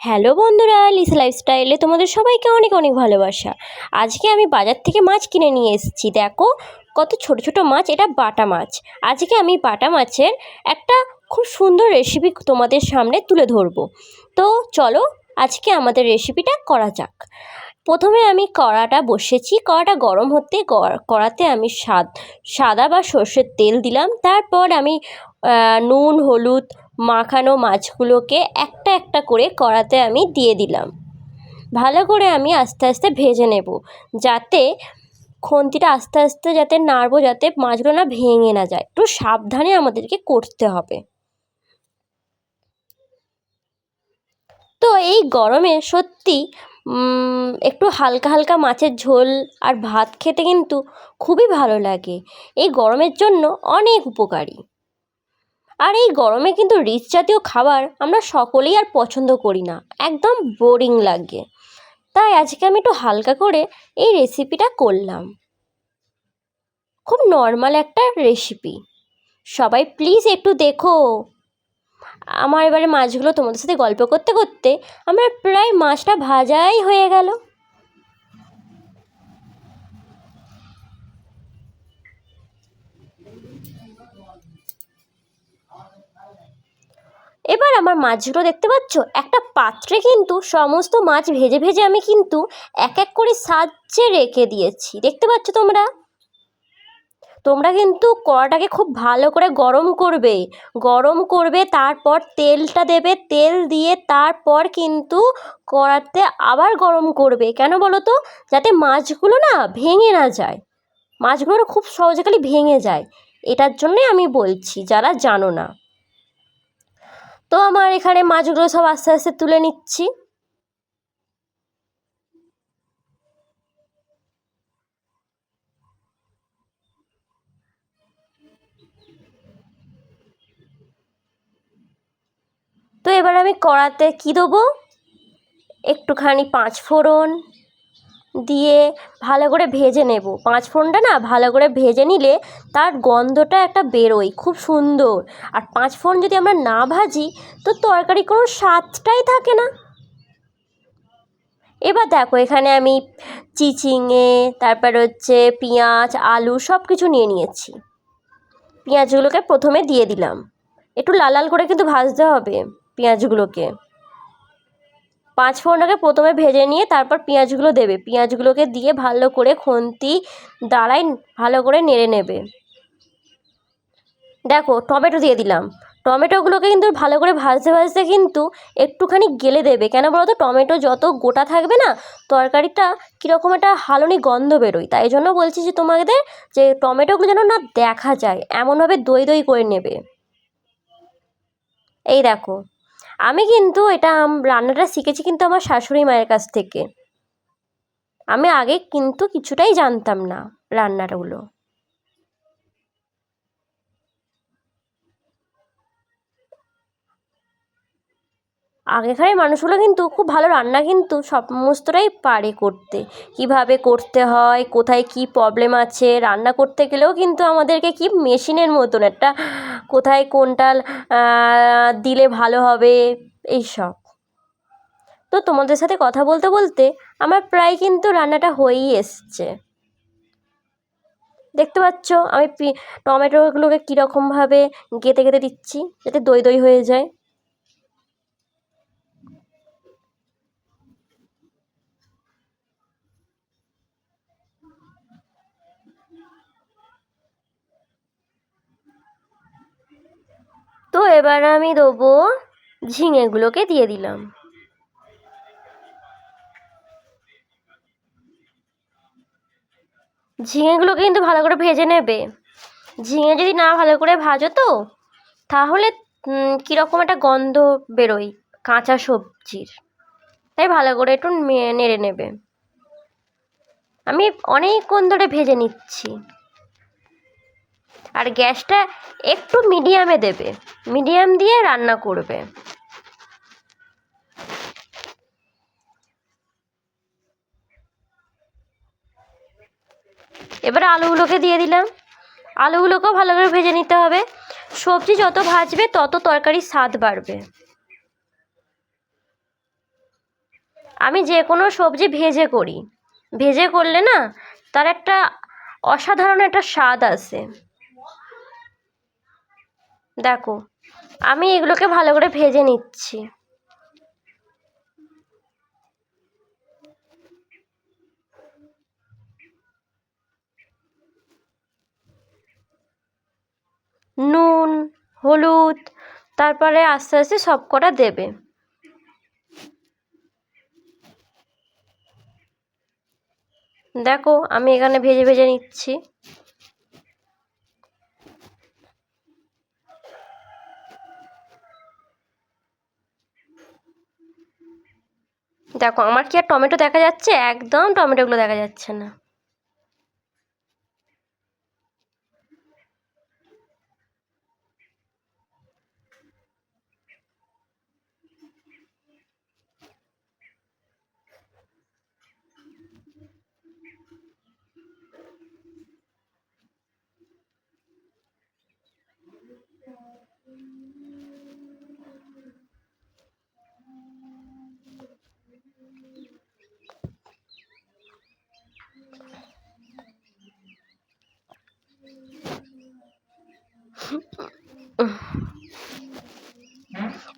Hello বন্ধুরা লিস লাইফস্টাইলে তোমাদের সবাইকে অনেক অনেক ভালোবাসা। আজকে আমি বাজার থেকে মাছ কিনে নিয়ে এসেছি। দেখো কত ছোট ছোট মাছ, এটা বাটা মাছ। আজকে আমি বাটা মাছের একটা খুব সুন্দর রেসিপি তোমাদের সামনে তুলে ধরবো। তো চলো আজকে আমাদের রেসিপিটা করা যাক। প্রথমে আমি কড়াটা বসেছি। কড়াটা গরম হতে কড়াতে আমি সাদ সাদা বা সর্ষের তেল দিলাম। তারপর আমি নুন, হলুদ মাখানো মাছগুলোকে একটা একটা করে কড়াতে আমি দিয়ে দিলাম। ভালো করে আমি আস্তে আস্তে ভেজে নেব যাতে খুন্তিটা আস্তে আস্তে যাতে নাড়বো, যাতে মাছগুলো না ভেঙে না যায়। একটু সাবধানে আমাদেরকে করতে হবে। তো এই গরমে সত্যি একটু হালকা হালকা মাছের ঝোল আর ভাত খেতে কিন্তু খুবই ভালো লাগে। এই গরমের জন্য অনেক উপকারী। আর এই গরমে কিন্তু রিচ জাতীয় খাবার আমরা সকলেই আর পছন্দ করি না। একদম বোরিং লাগে। তাই আজকে আমি একটু হালকা করে এই রেসিপিটা করলাম। খুব নর্মাল একটা রেসিপি সবাই প্লিজ একটু দেখো। আমার এবারে মাছগুলো তোমাদের সাথে গল্প করতে করতে আমার প্রায় মাছটা ভাজাই হয়ে গেল। এবার আমার মাছগুলো দেখতে পাচ্ছ? একটা পাত্রে কিন্তু সমস্ত মাছ ভেজে ভেজে আমি কিন্তু এক এক করে সাজিয়ে রেখে দিয়েছি। দেখতে পাচ্ছ তোমরা? তোমরা কিন্তু কড়াটাকে খুব ভালো করে গরম করবে। গরম করবে, তারপর তেলটা দেবে, তেল দিয়ে তারপর কিন্তু কড়াতে আবার গরম করবে। কেন বলো তো? যাতে মাছগুলো না ভেঙে না যায়। মাছগুলো খুব সহজে খালি ভেঙে যায়। এটার জন্যই আমি বলছি, যারা জানো না। তো আমার এখানে মাছগুলো সব আস্তে আস্তে তুলে নিচ্ছি। তো এবার আমি কড়াতে কী দেবো? একটুখানি পাঁচ ফোড়ন। দিয়ে ভালো করে ভেজে নেব। পাঁচ ফোড়নটা না ভালো করে ভেজে নিলে তার গন্ধটা একটা বেরোয়, খুব সুন্দর। আর পাঁচ ফোড়ন যদি আমরা না ভাজি, তো তরকারি কোনো স্বাদটাই থাকে না। এবার দেখো, এখানে আমি চিচিঙে, তারপর হচ্ছে পেঁয়াজ, আলু সব কিছু নিয়ে নিয়েছি। পেঁয়াজগুলোকে প্রথমে দিয়ে দিলাম। একটু লাল লাল করে কিন্তু ভাজতে হবে পেঁয়াজগুলোকে। পাঁচ ফোড়নটাকে প্রথমে ভেজে নিয়ে তারপর পেঁয়াজগুলো দেবে। পেঁয়াজগুলোকে দিয়ে ভালো করে খুন্তি দ্বারাই ভালো করে নেড়ে নেবে। দেখো, টমেটো দিয়ে দিলাম। টমেটোগুলোকে কিন্তু ভালো করে ভাজতে ভাজতে কিন্তু একটুখানি গেলে দেবে। কেন বলো তো টমেটো যত গোটা থাকবে না, তরকারিটা কীরকম একটা হালুনি গন্ধ বেরোয়। তাই জন্য বলছি যে তোমাদের যে টমেটোগুলো যেন না দেখা যায়, এমনভাবে দই দই করে নেবে। এই দেখো। আমি কিন্তু এটা রান্নাটা শিখেছি কিন্তু আমার শাশুড়ি মায়ের কাছ থেকে। আমি আগে কিন্তু কিছুটাই জানতাম না রান্নাগুলো। আগেকার মানুষগুলো কিন্তু খুব ভালো রান্না কিন্তু সমস্তটাই পারে করতে। কীভাবে করতে হয়, কোথায় কী প্রবলেম আছে, রান্না করতে গেলেও কিন্তু আমাদেরকে কি মেশিনের মতন একটা কোথায় কোনটা দিলে ভালো হবে, এইসব। তো তোমাদের সাথে কথা বলতে বলতে আমার প্রায় কিন্তু রান্নাটা হয়েই এসছে। দেখতে পাচ্ছ আমি টমেটোগুলোকে কীরকমভাবে গেঁথে গেঁথে দিচ্ছি, যাতে দই দই হয়ে যায়। তো এবার আমি দেবো ঝিঙেগুলোকে দিয়ে দিলাম। ঝিঙেগুলোকে কিন্তু ভালো করে ভেজে নেবে। ঝিঙে যদি না ভালো করে ভাজো তো, তাহলে কীরকম একটা গন্ধ বেরোয় কাঁচা সবজির। তাই ভালো করে একটু নেড়ে নেবে। আমি অনেকক্ষণ ধরে ভেজে নিচ্ছি। আর গ্যাসটা একটু মিডিয়ামে দেবে। মিডিয়াম দিয়ে রান্না করবে। এবার আলুগুলোকে দিয়ে দিলাম। আলুগুলোকেও ভালো করে ভেজে নিতে হবে। সবজি যত ভাজবে, তত তরকারির স্বাদ বাড়বে। আমি যে কোনো সবজি ভেজে করি। ভেজে করলে না, তার একটা অসাধারণ একটা স্বাদ আসে। দেখো, আমি এগুলোকে ভালো করে ভেজে নিচ্ছি। নুন, হলুদ, তারপরে আস্তে আস্তে সব কটা দেবে। দেখো, আমি এখানে ভেজে ভেজে নিচ্ছি। দেখো আমার কি আর টমেটো দেখা যাচ্ছে? একদম টমেটোগুলো দেখা যাচ্ছে না।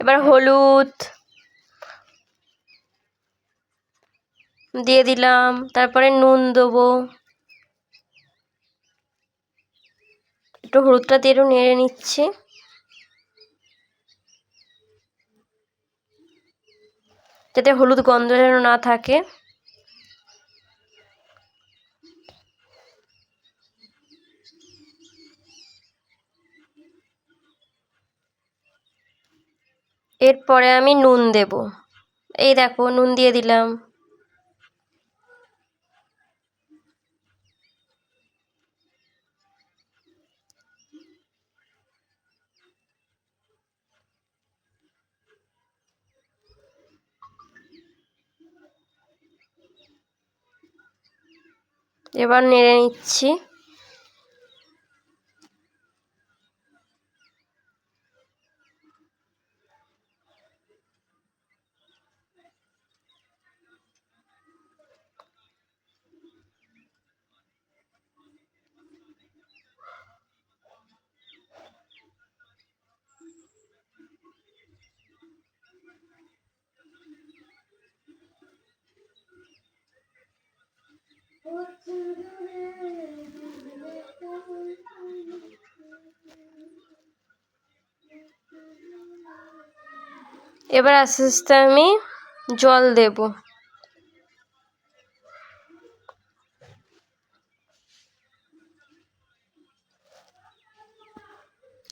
এবার হলুদ। দিয়ে দিলাম। তারপরে নুন দেবো। একটু হলুদটা দিয়ে নেড়ে নিচ্ছি। যাতে হলুদ গন্ধ যেন না থাকে। এরপরে আমি নুন দেব। এই দেখো নুন দিয়ে দিলাম। এবার নেড়ে নিচ্ছি। এবার আস্তে আস্তে আমি জল দেব।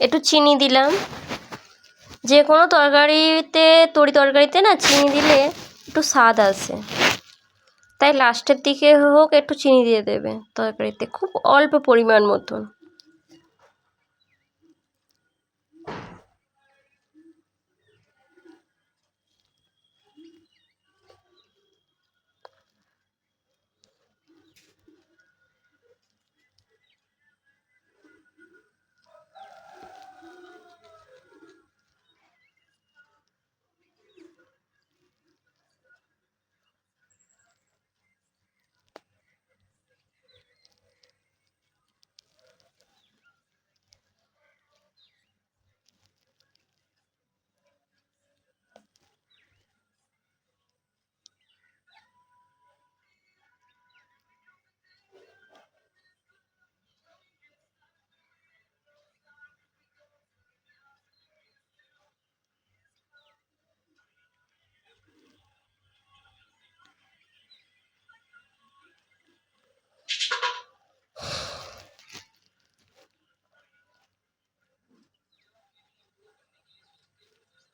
একটু চিনি দিলাম। যে কোনো তরকারিতে, তরি তরকারিতে না চিনি দিলে একটু স্বাদ আসে। তাই লাস্টের দিকে হোক একটু চিনি দিয়ে দেবে তরকারিতে খুব অল্প পরিমাণ মতন।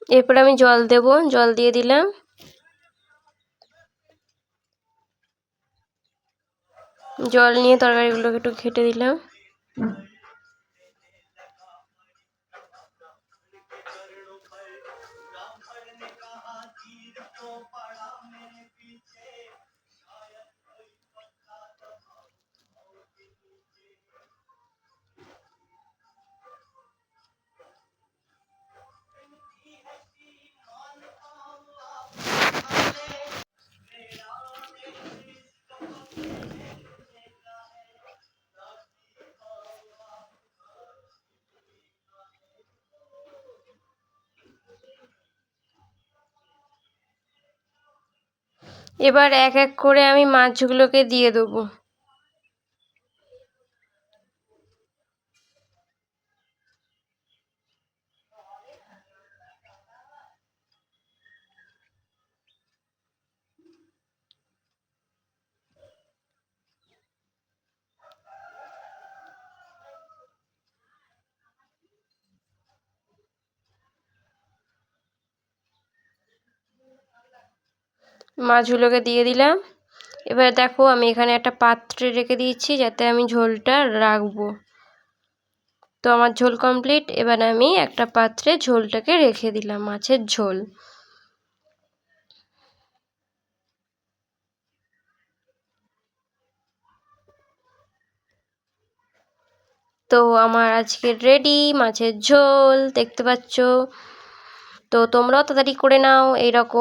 এরপর আমি জল দেব জল দিয়ে দিলাম। জল নিয়ে তরকারিগুলোকে একটু ঘেটে দিলাম। এবার এক এক করে আমি মাছগুলোকে দিয়ে দেবো। মাছগুলোকে দিয়ে দিলাম। এবার দেখো আমি এখানে একটা পাত্রে রেখে দিয়েছি যাতে আমি ঝোলটা রাখব। তো আমার ঝোল কমপ্লিট। এবার আমি একটা পাত্রে ঝোলটাকে রেখে দিলাম, মাছের ঝোল। তো আমার আজকে রেডি মাছের ঝোল, দেখতে পাচ্ছ? তো তোমরাও তাড়াতাড়ি করে নাও, এইরকম